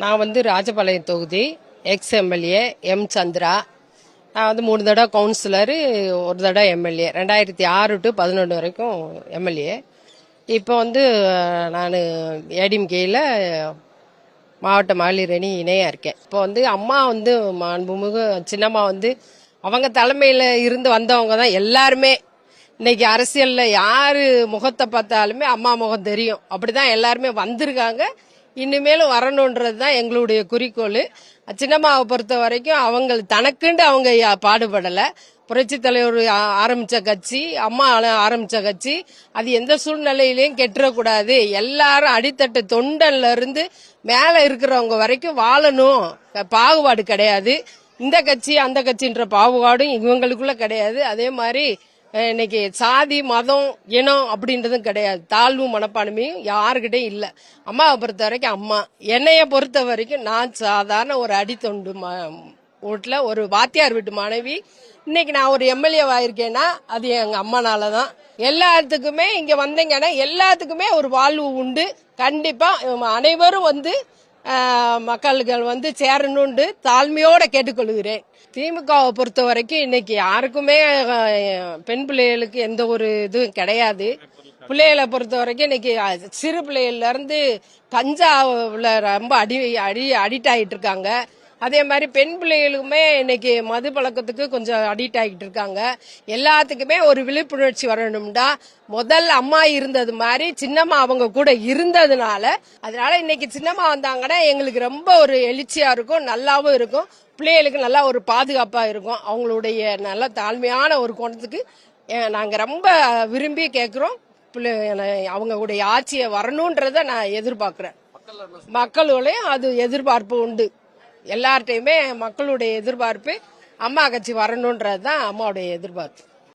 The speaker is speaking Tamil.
நான் வந்து ராஜபாளையம் தொகுதி எக்ஸ் எம்எல்ஏ எம் சந்திரா. நான் வந்து மூணு தடவை கவுன்சிலரு ஒரு தடவை எம்எல்ஏ ரெண்டாயிரத்தி ஆறு டு பதினொன்று வரைக்கும் எம்எல்ஏ இப்போ வந்து நான் ஏடிஎம்கேயில் மாவட்ட மகளிர் அணி இணையாக இருக்கேன். இப்போ வந்து அம்மா வந்து மாண்புமிகு சின்னம்மா வந்து அவங்க தலைமையில் இருந்து வந்தவங்க தான் எல்லாருமே. இன்னைக்கு அரசியலில் யார் முகத்தை பார்த்தாலுமே அம்மா முகம் தெரியும். அப்படிதான் எல்லாருமே வந்திருக்காங்க. இனிமேலும் வரணுன்றது தான் எங்களுடைய குறிக்கோள். சின்னம்மாவை பொறுத்த வரைக்கும் அவங்க தனக்குண்டு அவங்க பாடுபடலை. புரட்சி தலைவர் ஆரம்பித்த ஆரம்பிச்ச கட்சி அம்மா ஆல- ஆரம்பிச்ச கட்சி அது எந்த சூழ்நிலையிலையும் கெட்டுறக்கூடாது. எல்லாரும் அடித்தட்டு தொண்டன்ல இருந்து மேல இருக்கிறவங்க வரைக்கும் வாழணும். பாகுபாடு கிடையாது. இந்த கட்சி அந்த கட்சின்ற பாகுபாடும் இவங்களுக்குள்ள கிடையாது. அதே மாதிரி இன்னைக்கு சாதி மதம் இனம் அப்படின்றதும் கிடையாது. தாழ்வு மனப்பான்மையும் யாருக்கிட்டையும் இல்லை. அம்மாவை பொறுத்த வரைக்கும் அம்மா. என்னைய பொறுத்த வரைக்கும் நான் சாதாரண ஒரு அடித்தொண்டு வீட்டில் ஒரு வாத்தியார் வீட்டு மனைவி. இன்னைக்கு நான் ஒரு எம்எல்ஏ ஆயிருக்கேன்னா அது எங்க அம்மானால தான் எல்லாத்துக்குமே இங்க வந்தீங்கன்னா எல்லாத்துக்குமே ஒரு வாழ்வு உண்டு. கண்டிப்பா அனைவரும் வந்து மக்கள்கள் வந்து சேரணும்னு தாழ்மையோட கேட்டுக்கொள்கிறேன். திமுகவை பொறுத்த வரைக்கும் இன்னைக்கு யாருக்குமே பெண் பிள்ளைகளுக்கு எந்த ஒரு இதுவும் கிடையாது. பிள்ளைகளை பொறுத்த வரைக்கும் இன்னைக்கு சிறு பிள்ளைகள்ல இருந்து ரொம்ப அடி அடி அடிக்ட் ஆகிட்டு இருக்காங்க. அதே மாதிரி பெண் பிள்ளைகளுக்குமே இன்னைக்கு மது பழக்கத்துக்கு கொஞ்சம் அடிக்ட் ஆகிட்டு இருக்காங்க. எல்லாத்துக்குமே ஒரு விழிப்புணர்ச்சி வரணும்டா. முதல் அம்மா இருந்தது மாதிரி சின்னம்மா அவங்க கூட இருந்ததுனால அதனால இன்னைக்கு சின்னம்மா வந்தாங்கன்னா எங்களுக்கு ரொம்ப ஒரு எழுச்சியா இருக்கும் நல்லாவும் இருக்கும். பிள்ளைகளுக்கு நல்லா ஒரு பாதுகாப்பா இருக்கும். அவங்களுடைய நல்ல தாழ்மையான ஒரு கோணத்துக்கு நாங்க ரொம்ப விரும்பி கேட்கிறோம் பிள்ளை அவங்களுடைய ஆட்சியை வரணுன்றத நான் எதிர்பார்க்கிறேன். மக்களுடையும் அது எதிர்பார்ப்பு உண்டு. எல்லார்ட்டையுமே மக்களுடைய எதிர்பார்ப்பு அம்மா கட்சி வரணுன்றது தான் அம்மாவுடைய எதிர்பார்ப்பு.